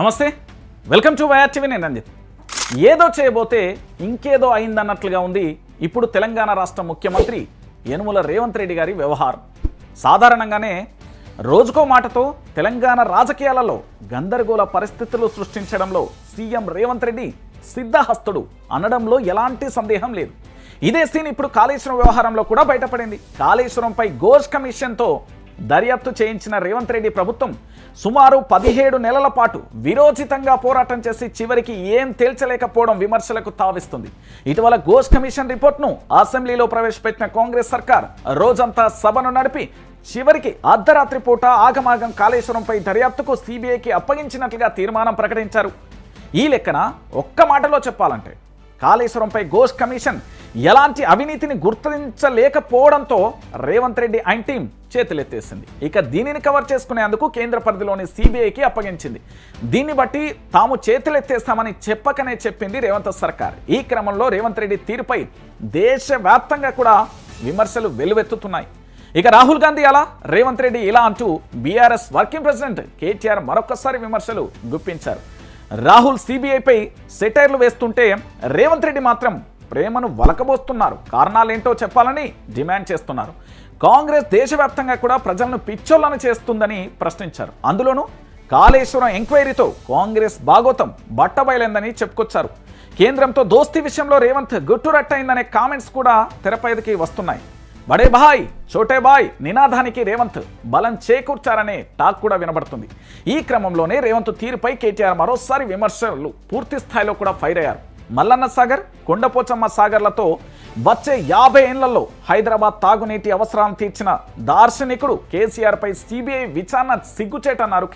నమస్తే. Welcome to YRTV నేను రంజిత్. ఏదో చేయబోతే ఇంకేదో అయిందన్నట్లుగా ఉంది ఇప్పుడు తెలంగాణ రాష్ట్ర ముఖ్యమంత్రి యనుమల రేవంత్ రెడ్డి గారి వ్యవహారం. సాధారణంగానే రోజుకో మాటతో తెలంగాణ రాజకీయాలలో గందరగోళ పరిస్థితులు సృష్టించడంలో సీఎం రేవంత్ రెడ్డి సిద్ధహస్తుడు అనడంలో ఎలాంటి సందేహం లేదు. ఇదే సీన్ ఇప్పుడు కాళేశ్వరం వ్యవహారంలో కూడా బయటపడింది. కాళేశ్వరంపై ఘోష్ కమిషన్తో దర్యాప్తు చేయించిన రేవంత్ రెడ్డి ప్రభుత్వం సుమారు పదిహేడు నెలల పాటు విరోచితంగా పోరాటం చేసి చివరికి ఏం తేల్చలేకపోవడం విమర్శలకు తావిస్తుంది. ఇటీవల గోష్ కమిషన్ రిపోర్ట్ను అసెంబ్లీలో ప్రవేశపెట్టిన కాంగ్రెస్ సర్కార్ రోజంతా సభను నడిపి చివరికి అర్ధరాత్రి పూట ఆగమాగం కాళేశ్వరంపై దర్యాప్తుకు సిబిఐకి అప్పగించినట్లుగా తీర్మానం ప్రకటించారు. ఈ లెక్కన ఒక్క మాటలో చెప్పాలంటే కాళేశ్వరంపై గోష్ కమిషన్ ఎలాంటి అవినీతిని గుర్తించలేకపోవడంతో రేవంత్ రెడ్డి అండ్ టీం చేతులెత్తేసింది. ఇక దీనిని కవర్ చేసుకునేందుకు కేంద్ర పరిధిలోని సిబిఐకి అప్పగించింది. దీన్ని బట్టి తాము చేతులెత్తేస్తామని చెప్పకనే చెప్పింది రేవంత్ సర్కార్. ఈ క్రమంలో రేవంత్ రెడ్డి తీరుపై దేశవ్యాప్తంగా కూడా విమర్శలు వెలువెత్తుతున్నాయి ఇక రాహుల్ గాంధీ అలా రేవంత్ రెడ్డి ఇలా అంటూ బీఆర్ఎస్ వర్కింగ్ ప్రెసిడెంట్ కేటీఆర్ మరొకసారి విమర్శలు గుప్పించారు. రాహుల్ సిబిఐపై సెటైర్లు వేస్తుంటే రేవంత్ రెడ్డి మాత్రం ప్రేమను వలకబోస్తున్నారు. కారణాలేంటో చెప్పాలని డిమాండ్ చేస్తున్నారు. కాంగ్రెస్ దేశవ్యాప్తంగా కూడా ప్రజలను పిచ్చోళ్ళను చేస్తుందని ప్రశ్నించారు. అందులోనూ కాళేశ్వరం ఎంక్వైరీతో కాంగ్రెస్ భాగోతం బట్టబయలైందని చెప్పుకొచ్చారు. కేంద్రంతో దోస్తీ విషయంలో రేవంత్ గుట్టురట్టయిందనే కామెంట్స్ కూడా తెరపైదికి వస్తున్నాయి. బడే బాయ్ చోటే బాయ్ నినాదానికి రేవంత్ బలం చేకూర్చారనే టాక్ కూడా వినబడుతుంది. ఈ క్రమంలోనే రేవంత్ తీరుపై కేటీఆర్ మరోసారి విమర్శలు పూర్తి స్థాయిలో కూడా ఫైర్ అయ్యారు. మల్లన్న సాగర్ కొండపోచమ్మ సాగర్లతో వచ్చే యాభై ఏళ్ళలో హైదరాబాద్ తాగునీటి అవసరాలను తీర్చిన దార్శనికుడు కేసీఆర్పై సిబిఐ విచారణ సిగ్గుచేటన్నారు